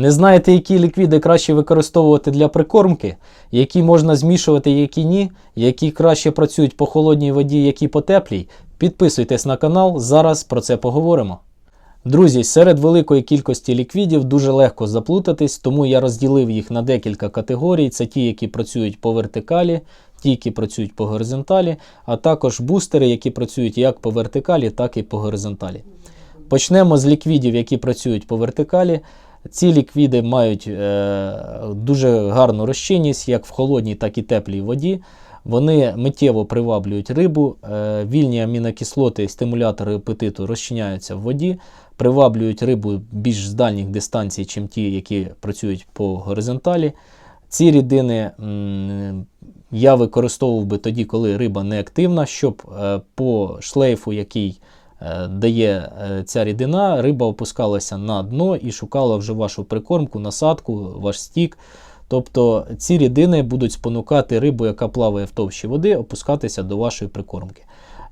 Не знаєте, які ліквіди краще використовувати для прикормки, які можна змішувати, які ні, які краще працюють по холодній воді, які по теплій? Підписуйтесь на канал, зараз про це поговоримо. Друзі, серед великої кількості ліквідів дуже легко заплутатись, тому я розділив їх на декілька категорій. Це ті, які працюють по вертикалі, ті, які працюють по горизонталі, а також бустери, які працюють як по вертикалі, так і по горизонталі. Почнемо з ліквідів, які працюють по вертикалі. Ці ліквіди мають е, дуже гарну розчинність як в холодній, так і теплій воді. Вони миттєво приваблюють рибу, е, вільні амінокислоти, стимулятори апетиту розчиняються в воді, приваблюють рибу більш з дальніх дистанцій, чим ті, які працюють по горизонталі. Ці рідини м, я використовував би тоді, коли риба не активна, щоб е, по шлейфу, який дає е, ця рідина, риба опускалася на дно і шукала вже вашу прикормку, насадку, ваш стік. Тобто ці рідини будуть спонукати рибу, яка плаває в товщі води, опускатися до вашої прикормки.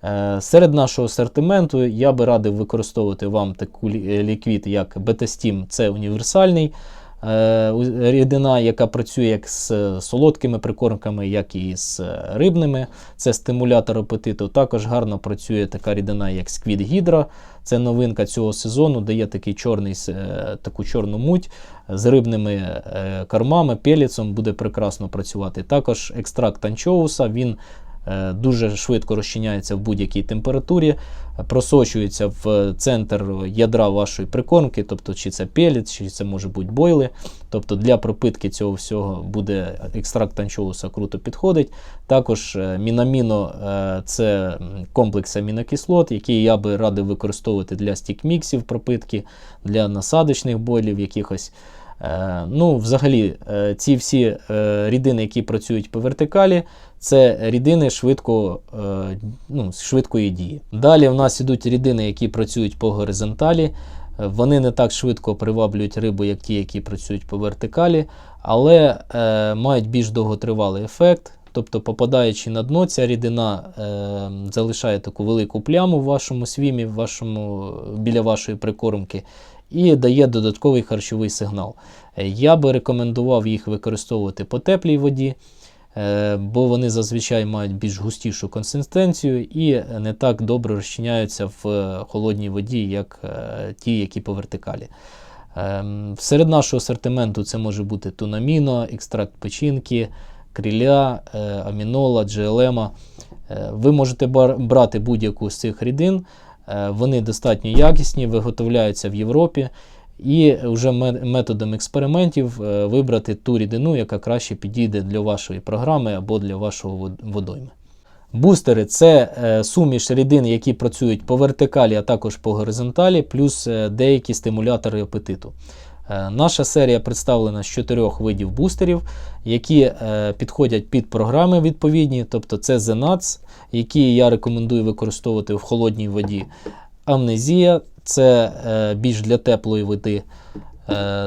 Е, Серед нашого асортименту я би радив використовувати вам таку ліквід, як Бетастім, це універсальний е, рідина, яка працює як з солодкими прикормками, як і з рибними. Це стимулятор апетиту. Також гарно працює така рідина, як Squid Hydra. Це новинка цього сезону, дає такий чорний, е, таку чорну муть з рибними е, кормами, пеліцом буде прекрасно працювати. Також екстракт анчоуса, він е, дуже швидко розчиняється в будь-якій температурі, е, просочується в центр ядра вашої прикормки, тобто чи це пеліт, чи це може бути бойли. Тобто для пропитки цього всього буде екстракт анчоуса круто підходить. Також е, мінаміно е, це комплекс амінокислот, який я би радив використовувати для стік-міксів пропитки, для насадочних бойлів якихось. Е, Ну, взагалі, е, ці всі е, рідини, які працюють по вертикалі, це рідини швидко, ну, швидкої дії. Далі в нас ідуть рідини, які працюють по горизонталі. Вони не так швидко приваблюють рибу, як ті, які працюють по вертикалі, але е, мають більш довготривалий ефект. Тобто, попадаючи на дно, ця рідина е, залишає таку велику пляму в вашому свімі, в вашому, біля вашої прикормки, і дає додатковий харчовий сигнал. Е, Я би рекомендував їх використовувати по теплій воді, е, бо вони зазвичай мають більш густішу консистенцію і не так добре розчиняються в е, холодній воді, як ті, які по вертикалі. Ем, Серед нашого асортименту це може бути тунаміно, екстракт печінки, кріля, е, амінола, джелема. Ви можете брати будь-яку з цих рідин, вони достатньо якісні, виготовляються в Європі. І вже методом експериментів е, вибрати ту рідину, яка краще підійде для вашої програми або для вашого водойми. Бустери це е, суміш рідин, які працюють по вертикалі, а також по горизонталі, плюс е, деякі стимулятори апетиту. Е, Наша серія представлена з чотирьох видів бустерів, які е, підходять під програми відповідні, тобто це Zenats, які я рекомендую використовувати в холодній воді. Амнезія це е, більш для теплої води.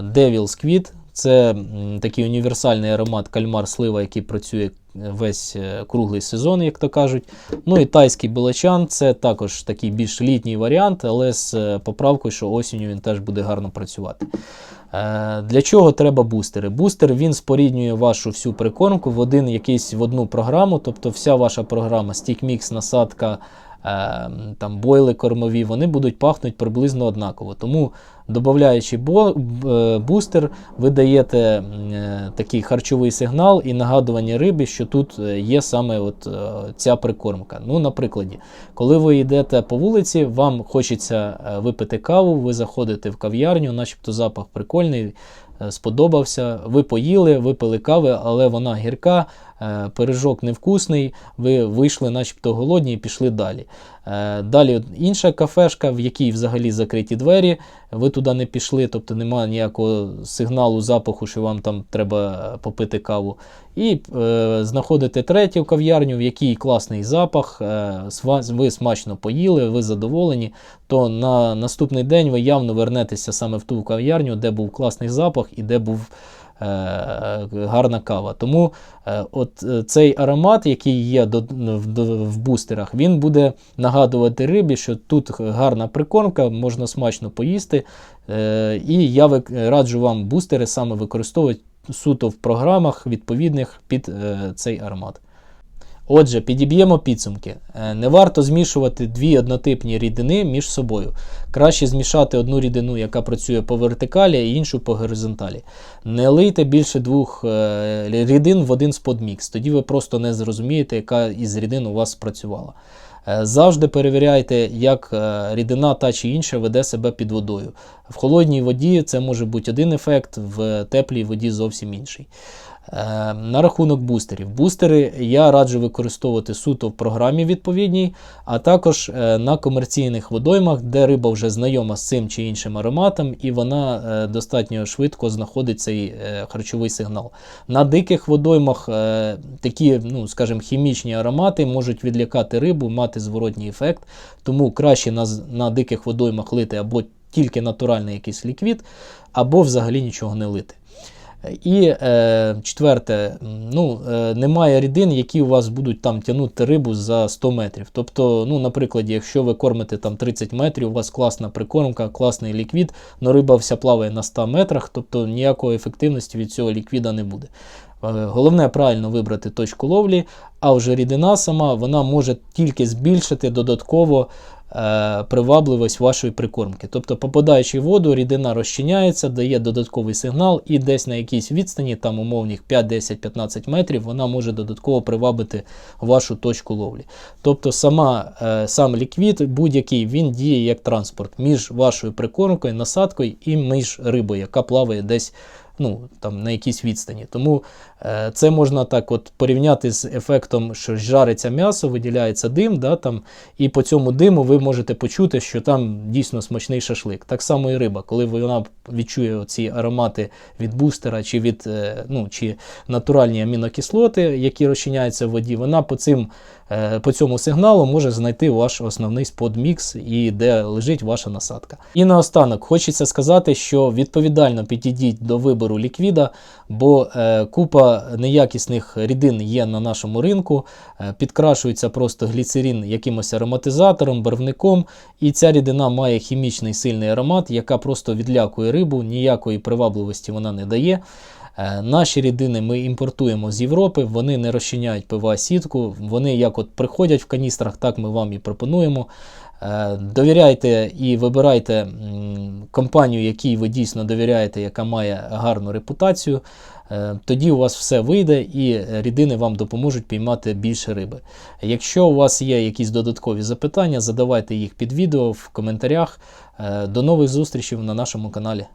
Devil's Squid це такий універсальний аромат кальмар слива, який працює весь е, круглий сезон, як то кажуть. Ну і тайський белачан це також такий більш літній варіант, але з е, поправкою, що осінню він теж буде гарно працювати. Е, Для чого треба бустери? Бустер він споріднює вашу всю прикормку в один якийсь в одну програму, тобто вся ваша програма, стік-мікс, насадка, там бойли кормові, вони будуть пахнути приблизно однаково. Тому, б- е, бустер, ви даєте е, такий харчовий сигнал і нагадування рибі, що тут е, є саме от, ця прикормка. Ну, наприклад, коли ви йдете по вулиці, вам хочеться випити каву, ви заходите в кав'ярню, начебто запах прикольний, сподобався. Ви поїли, випили кави, але вона гірка, пиріжок невкусний, ви вийшли, начебто голодні і пішли далі. Е, Далі інша кафешка, в якій взагалі закриті двері, ви туди не пішли, тобто немає ніякого сигналу, запаху, що вам там треба попити каву. І е, знаходите третю кав'ярню, в якій класний запах, е, ви смачно поїли, ви задоволені, то на наступний день ви явно вернетеся саме в ту кав'ярню, де був класний запах і де був гарна кава. Тому е, от е, цей аромат, який є в, бустерах, він буде нагадувати рибі, що тут гарна прикормка, можна смачно поїсти. Е, і я раджу вам бустери саме використовувати суто в програмах відповідних під е, цей аромат. Отже, підіб'ємо підсумки. Е, Не варто змішувати дві однотипні рідини між собою. Краще змішати одну рідину, яка працює по вертикалі, а іншу по горизонталі. Не лийте більше двох е, рідин в один сподмікс, тоді ви просто не зрозумієте, яка із рідин у вас спрацювала. Е, Завжди перевіряйте, як рідина та чи інша веде себе під водою. В холодній воді це може бути один ефект, в теплій воді зовсім інший. Е, На рахунок бустерів. Бустери я раджу використовувати суто в програмі відповідній, а також е, на комерційних водоймах, де риба вже знайома з цим чи іншим ароматом, і вона е, достатньо швидко знаходить цей харчовий сигнал. На диких водоймах такі, ну, скажімо, хімічні аромати можуть відлякати рибу, мати зворотній ефект, тому краще на, на диких водоймах лити або тільки натуральний якийсь ліквід, або взагалі нічого не лити. І е, четверте, ну, е, немає рідин, які у вас будуть там тягнути рибу за 100 метрів. Тобто, ну, наприклад, якщо ви кормите там 30 метрів, у вас класна прикормка, класний ліквід, але риба вся плаває на 100 метрах, тобто ніякої ефективності від цього ліквіда не буде. Е, Головне правильно вибрати точку ловлі, а вже рідина сама вона може тільки збільшити додатково привабливість вашої прикормки. Тобто, попадаючи в воду, рідина розчиняється, дає додатковий сигнал, і десь на якійсь відстані, там умовних 5, 10, 15 метрів, вона може додатково привабити вашу точку ловлі. Тобто, сама, е, сам ліквід, будь-який, він діє як транспорт між вашою прикормкою, насадкою і між рибою, яка плаває десь ну, там, на якійсь відстані. Тому е, це можна так от порівняти з ефектом, що жариться м'ясо, виділяється дим, да, там, і по цьому диму ви можете почути, що там дійсно смачний шашлик. Так само і риба, коли вона відчує ці аромати від бустера чи від е, ну, чи натуральні амінокислоти, які розчиняються в воді, вона по цим е, по цьому сигналу може знайти ваш основний сподмікс і де лежить ваша насадка. І наостанок хочеться сказати, що відповідально підійдіть до вибору ліквіда, бо е, купа неякісних рідин є на нашому ринку, е, підкрашується просто гліцерин якимось ароматизатором, барвником, і ця рідина має хімічний сильний аромат, яка просто відлякує рибу, ніякої привабливості вона не дає. Е, Наші рідини ми імпортуємо з Європи, вони не розчиняють пива сітку, вони як от приходять в каністрах, так ми вам і пропонуємо. Е, Довіряйте і вибирайте компанію, якій ви дійсно довіряєте, яка має гарну репутацію. Е, Тоді у вас все вийде і рідини вам допоможуть піймати більше риби. Якщо у вас є якісь додаткові запитання, задавайте їх під відео в коментарях. Е, До нових зустрічей на нашому каналі.